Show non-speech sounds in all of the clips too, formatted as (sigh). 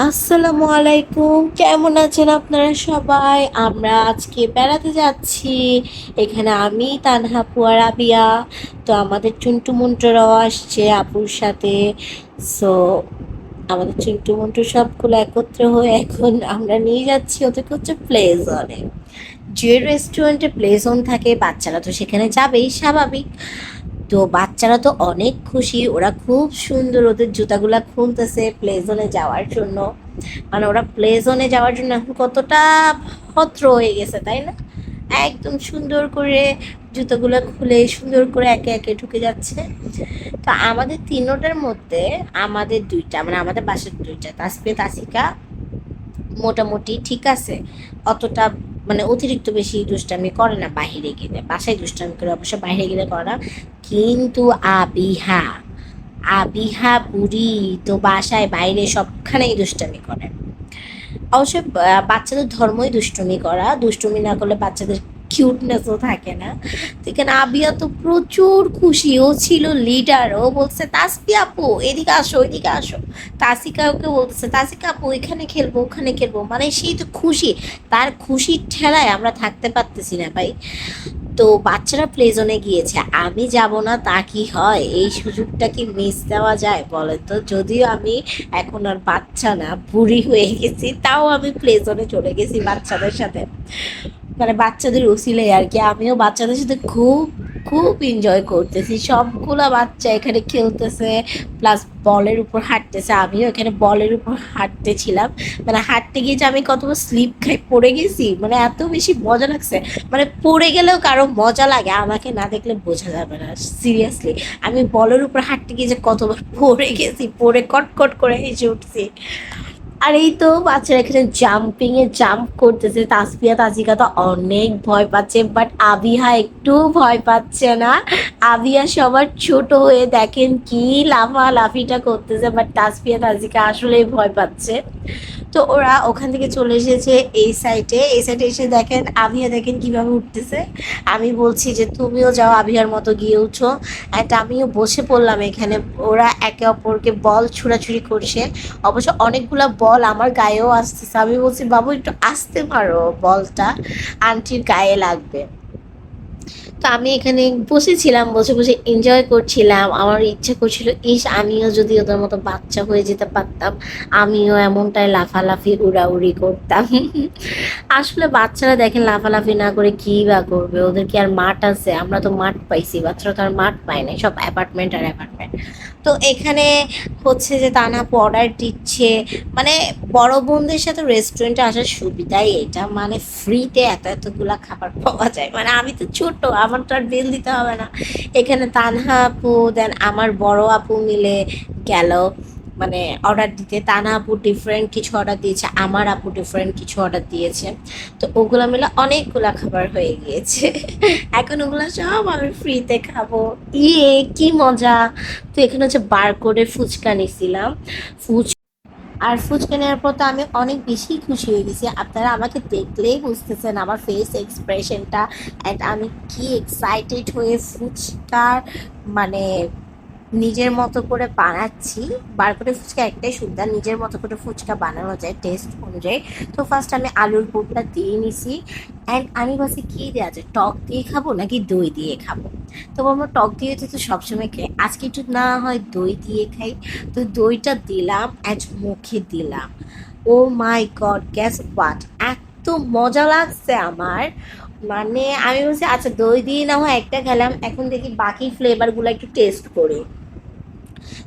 আসসালামু আলাইকুম। কেমন আছেন আপনারা সবাই? আমরা আজকে বেড়াতে যাচ্ছি। এখানে আমি, তানহা পুয়া রাবিয়া তো আমাদের চুন্টু মুন্টুরাও আসছে আপুর সাথে। সো আমাদের চুন্টু মুন্টু সবগুলো একত্র হয়ে এখন আমরা নিয়ে যাচ্ছি ওদেরকে হচ্ছে প্লে জোনে যে রেস্টুরেন্টে প্লে জোন থাকে, বাচ্চারা তো সেখানে যাবেই, স্বাভাবিক। তো বাচ্চারা তো অনেক খুশি। ওরা খুব সুন্দর ওদের জুতাগুলা খুলতেছে প্লে জোনে যাওয়ার জন্য। মানে ওরা প্লে জোনে যাওয়ার জন্য এখন কতটা ভদ্র হয়ে গেছে, তাই না? একদম সুন্দর করে জুতোগুলো খুলে সুন্দর করে একে একে ঢুকে যাচ্ছে। তো আমাদের তিনোটার মধ্যে আমাদের দুইটা মানে আমাদের বাসার দুইটা তাসপিয়া তাসিকা, মোটামুটি ঠিক আছে। অতটা মানে অতিরিক্ত বেশি দুষ্টামি করে না বাহিরে গেলে। বাসায় দুষ্টামি করে অবশ্য বাহিরে গেলে করে। না কিন্তু আবিহা আবিহা বুড়ি তো বাসায় বাইরে সবখানেই দুষ্টামি করে। অবশ্যই বাচ্চাদের ধর্মই দুষ্টুমি করা। দুষ্টুমি না করলে বাচ্চাদের কিউটনেসও থাকে না। তো এখানে আবিয়া তো প্রচুর খুশি, ও ছিল লিডার ও বলছে তাসপি আপু, এদিকে আসো এদিকে আসো। তাসিকা ওকে বলতেছে, তাসিকা আপু, এখানে খেলব, ওখানে খেলব। মানে সেই তো খুশি, তার খুশির ঠেলায় আমরা থাকতে পারতেছি না ভাই। তো বাচ্চারা প্লে জোনে গিয়েছে, আমি যাব না, তা কি হয়? এই সুযোগটা কি মিস দেওয়া যায়? বলে তো, যদিও আমি এখন আর বাচ্চা না, বুড়ি হয়ে গেছি, তাও আমি প্লে জোনে চলে গেছি বাচ্চাদের সাথে। মানে বাচ্চাদের উসিলে আর কি। আমিও বাচ্চাদের সাথে খুব খুব এনজয় করতেছি। সবগুলা বাচ্চা এখানে খেলতেছে প্লাস বলের উপর হাঁটতেছে। আমিও এখানে বলের উপর হাঁটতেছিলাম মানে হাঁটতে গিয়ে যে আমি কতবার স্লিপ খাই, পড়ে গেছি। মানে এত বেশি মজা লাগছে। মানে পড়ে গেলেও কারও মজা লাগে, আমাকে না দেখলে বোঝা যাবে না সিরিয়াসলি আমি বলের উপর হাঁটতে গিয়ে যে কতবার পড়ে গেছি, পড়ে কটকট করে হেসে উঠছি। আর এই তো বাচ্চারা এখানে জাম্পিং এ জাম্প করতেছে। তাসপিয়া তাজিকা তো অনেক ভয় পাচ্ছে বাট আবিহা একটু ভয় পাচ্ছে না। আবিহা সবার ছোট হয়ে দেখেন কি লাফা লাফিটা করতেছে বাট তাসপিয়া তাজিকা আসলেই ভয় পাচ্ছে। তো ওরা ওখান থেকে চলে এসেছে এই সাইডে এই সাইডে এসে দেখেন আবিহা দেখেন কীভাবে উঠতেছে। আমি বলছি যে, তুমিও যাও আবিহার মতো গিয়ে উঠো। অ্যান্ড আমিও বসে পড়লাম এখানে। ওরা একে অপরকে বল ছুড়াছুড়ি করছে। অবশ্য অনেকগুলা বল আমার গায়েও আসতেছে। আমি বলছি, বাবু, একটু আসতে পারো বলটা। আন্টির গায়ে লাগবে। তো আমি এখানে বসেছিলাম, বসে বসে এনজয় করছিলাম। আমার ইচ্ছা করছিল, ইস, আমিও যদি ওদের মতো বাচ্চা হয়ে যেতে পারতাম, আমিও এমনটাই লাফালাফি, উড়াউড়ি করতাম। (laughs) আসলে বাচ্চারা দেখেন লাফালাফি না করে কি বা করবে, ওদের কি আর মাঠ আছে? আমরা তো মাঠ পাইছি, বাচ্চারা তো আর মাঠ পায় নাই, সব অ্যাপার্টমেন্ট আর অ্যাপার্টমেন্ট। তো এখানে হচ্ছে যে তানা অর্ডার দিচ্ছে। মানে বড় বোনদের সাথে রেস্টুরেন্টে আসার সুবিধাই এটা। মানে ফ্রিতে এত এতগুলা খাবার পাওয়া যায়। মানে আমি তো ছোট, আমার তো আর বিল দিতে হবে না। এখানে তানহা আপু দেন আমার বড় আপু মিলে গেল। মানে অর্ডার দিতে। তানা আপু ডিফারেন্ট কিছু অর্ডার দিয়েছে, আমার আপু ডিফারেন্ট কিছু অর্ডার দিয়েছে। তো ওগুলো মিলে অনেকগুলা খাবার হয়ে গিয়েছে। (laughs) এখন ওগুলো সব আমি ফ্রিতে খাব। ইয়ে কি মজা। তো এখানে হচ্ছে বারকোডের ফুচকা নিছিলাম। ফুচ আর ফুচকা নেওয়ার পর তো আমি অনেক বেশি খুশি হয়ে গেছি। আপনারা আমাকে দেখলেই বুঝতেছেন আমার ফেস এক্সপ্রেশনটা অ্যান্ড আমি কি এক্সাইটেড হয়ে ফুচকার মানে নিজের মতো করে বানাচ্ছি। বারকোডের ফুচকা একটাই সুবিধা, নিজের মতো করে ফুচকা বানানো যায় টেস্ট অনুযায়ী। তো ফার্স্ট আমি আলুর পুরটা দিয়ে নিছি। অ্যান্ড আমি ভাবছি কী দেওয়া যায়, টক দিয়ে খাব নাকি দই দিয়ে খাব? তো আমরা টক দিয়ে তো সবসময় খাই। আজকে একটু না হয় দই দিয়ে খাই। তো দইটা দিলাম অ্যান্ড মুখে দিলাম। Oh my god guess what এত মজা লাগছে আমার। মানে আমি বলছি আচ্ছা দই দিয়ে না হয় একটা খেলাম। এখন দেখি বাকি ফ্লেভারগুলো একটু টেস্ট করি।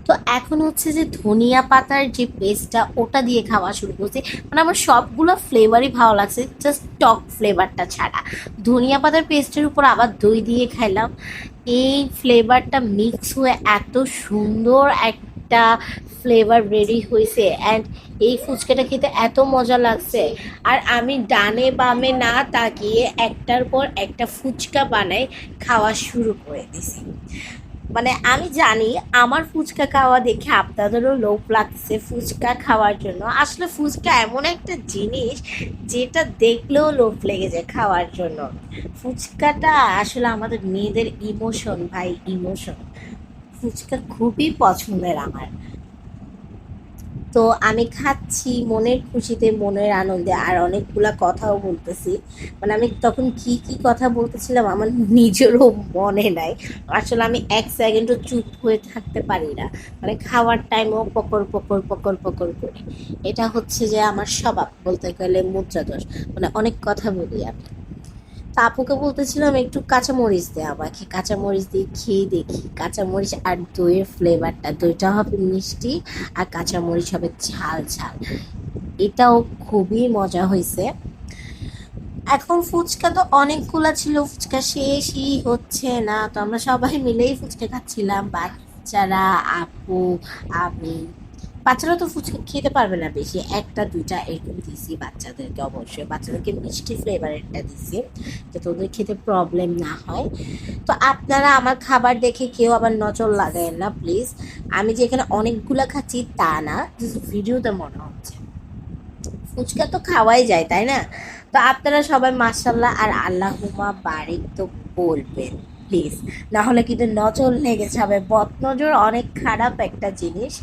তো এখন হচ্ছে যে ধনিয়া পাতার যে পেস্টটা ওটা দিয়ে খাওয়া শুরু করছি। মানে আমার সবগুলো ফ্লেভারই ভালো লাগছে জাস্ট টক ফ্লেভারটা ছাড়া। ধনিয়া পাতার পেস্টের উপর আবার দই দিয়ে খাইলাম। এই ফ্লেভারটা মিক্স হয়ে এত সুন্দর একটা ফ্লেভার রেডি হয়েছে। অ্যান্ড এই ফুচকাটা খেতে এত মজা লাগছে। আর আমি ডানে বামে না তাকিয়ে একটার পর একটা ফুচকা বানাই, খাওয়া শুরু করে দিছি। মানে আমি জানি আমার ফুচকা খাওয়া দেখে আপনাদেরও লোভ লাগছে ফুচকা খাওয়ার জন্য। আসলে ফুচকা এমন একটা জিনিস যেটা দেখলেও লোভ লেগে যায় খাওয়ার জন্য। ফুচকাটা আসলে আমাদের মেয়েদের ইমোশন ভাই ইমোশন ফুচকা খুবই পছন্দের আমার। তো আমি খাচ্ছি মনের খুশিতে, মনের আনন্দে, আর অনেকগুলা কথাও বলতেছি। মানে আমি তখন কি কি কথা বলতেছিলাম আমার নিজেরও মনে নাই। আসলে আমি এক সেকেন্ডও চুপ হয়ে থাকতে পারি না। মানে খাওয়ার টাইমও পকর পকর পকর পকর করি। এটা হচ্ছে যে আমার স্বভাব বলতে গেলে মুদ্রা দোষ মানে অনেক কথা বলি আমি। তা আপুকে বলতেছিলাম, একটু কাঁচামরিচ দে আমাকে, কাঁচামরিচ দিয়ে খেয়ে দেখি। কাঁচামরিচ আর দইয়ের ফ্লেভারটা দইটা হবে মিষ্টি আর কাঁচামরিচ হবে ঝাল ঝাল। এটাও খুবই মজা হয়েছে। এখন ফুচকা তো অনেকগুলা ছিল, ফুচকা শেষই হচ্ছে না। তো আমরা সবাই মিলেই ফুচকা খাচ্ছিলাম। বাচ্চারা, আপু, আমি বাচ্চারা তো ফুচকা খেতে পারবে না বেশি। একটা, দুইটা এরকম দিছি বাচ্চাদেরকে অবশ্যই। বাচ্চাদেরকে মিষ্টি ফ্লেভারেরটা দিছি যাতে ওদের খেতে প্রবলেম না হয়। তো আপনারা আমার খাবার দেখে কেউ আবার নজর লাগায় না প্লিজ আমি যে এখানে অনেকগুলা খাচ্ছি তা না ভিডিওতে মনে হচ্ছে। ফুচকা তো খাওয়াই যায়, তাই না? তো আপনারা সবাই মার্শাল্লাহ আর আল্লাহুমা বারিক তো বলবেন। প্লিজ। না হলে কিন্তু নজর লেগে যাবে। বদনজর অনেক খারাপ একটা জিনিস।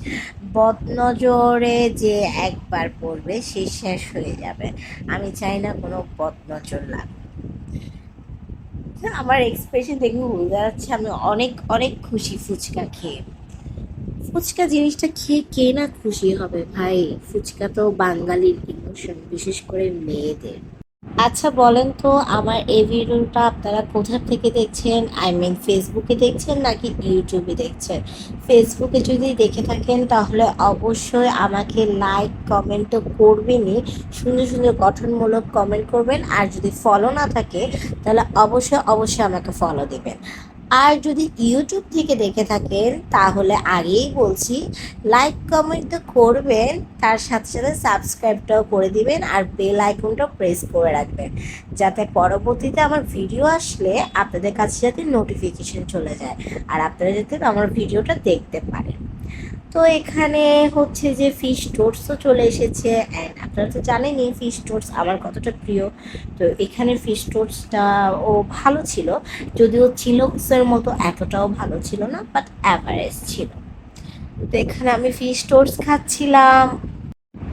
বদনজরে যে একবার পড়বে, সে শেষ হয়ে যাবে। আমি চাই না কোনো বদনজর লাগুক আমার এক্সপ্রেশন দেখে বোঝা যাচ্ছে আমি অনেক অনেক খুশি ফুচকা খেয়ে। ফুচকা জিনিসটা খেয়ে কে না খুশি হবে ভাই? ফুচকা তো বাঙালির ইমোশন বিশেষ করে মেয়েদের। আচ্ছা বলেন তো আমার এই ভিডিওটা আপনারা কোথা থেকে দেখছেন? আই মিন ফেসবুকে দেখছেন নাকি ইউটিউবে দেখছেন? ফেসবুকে যদি দেখে থাকেন, তাহলে অবশ্যই আমাকে লাইক কমেন্ট তো করবেনই। সুন্দর সুন্দর গঠনমূলক কমেন্ট করবেন। আর যদি ফলো না থাকে, তাহলে অবশ্যই অবশ্যই আমাকে ফলো দিবেন। আর যদি ইউটিউব থেকে দেখে থাকেন, তাহলে আগেই বলছি লাইক কমেন্ট তো করবেন, তার সাথে সাথে সাবস্ক্রাইবটাও করে দিবেন আর বেল আইকনটাও প্রেস করে রাখবেন, যাতে পরবর্তীতে আমার ভিডিও আসলে আপনাদের কাছে যাতে নোটিফিকেশন চলে যায়, আর আপনারা যাতে আমার ভিডিওটা দেখতে পারেন। তো এখানে হচ্ছে যে ফিশ টোটসও চলে এসেছে অ্যান্ড আপনারা তো জানেনই ফিশ টোটস আমার কতটা প্রিয়। তো এখানে ফিশ টোটসটা ও ভালো ছিল, যদিও চিলক্সের মতো এতটাও ভালো ছিল না বাট অ্যাভারেজ ছিল। তো এখানে আমি ফিশ টোটস খাচ্ছিলাম।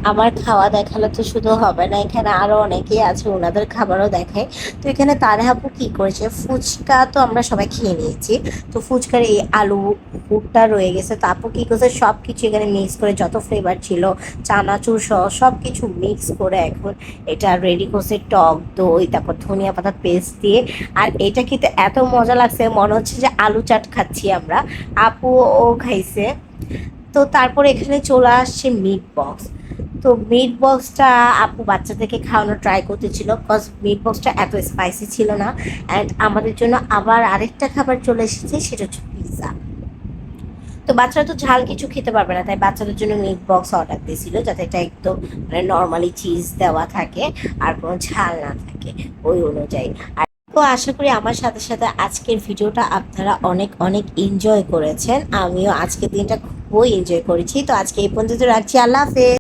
আমার খাওয়া দেখালে তো শুধু হবে না, এখানে আরও অনেকেই আছে ওনাদের খাবারও দেখায়। তো এখানে তারে আপু কি করেছে? ফুচকা তো আমরা সবাই খেয়ে নিয়েছি। তো ফুচকার এই আলু পুরটা রয়ে গেছে। তো আপু কি করছে? সব কিছু এখানে মিক্স করে যত ফ্লেভার ছিল, চানাচুর সহ সব কিছু মিক্স করে এখন এটা রেডি করছে টক দই, তারপর ধনিয়া পাতা পেস্ট দিয়ে। আর এটা খেতে এত মজা লাগছে, মনে হচ্ছে যে আলু চাট খাচ্ছি আমরা। আপু ও খাইছে। তো তারপর এখানে চলে আসছে মিট বক্স তো মিট বক্সটা আপু বাচ্চাদেরকে খাওয়ানো ট্রাই করতেছিল বিকজ মিট বক্সটা এত স্পাইসি ছিল না। অ্যান্ড আমাদের জন্য আবার আরেকটা খাবার চলে এসেছে, সেটা হচ্ছে পিৎজা তো বাচ্চারা তো ঝাল কিছু খেতে পারবে না, তাই বাচ্চাদের জন্য মিট বক্স অর্ডার দিয়েছিল, যাতে এটা একদম মানে নর্মালি চিজ দেওয়া থাকে আর কোনো ঝাল না থাকে ওই অনুযায়ী। আর তো আশা করি আমার সাথে সাথে আজকের ভিডিওটা আপনারা অনেক অনেক এনজয় করেছেন। আমিও আজকের দিনটা খুবই এনজয় করেছি। তো আজকে এই পর্যন্ত রাখছি। আল্লাহ হাফেজ।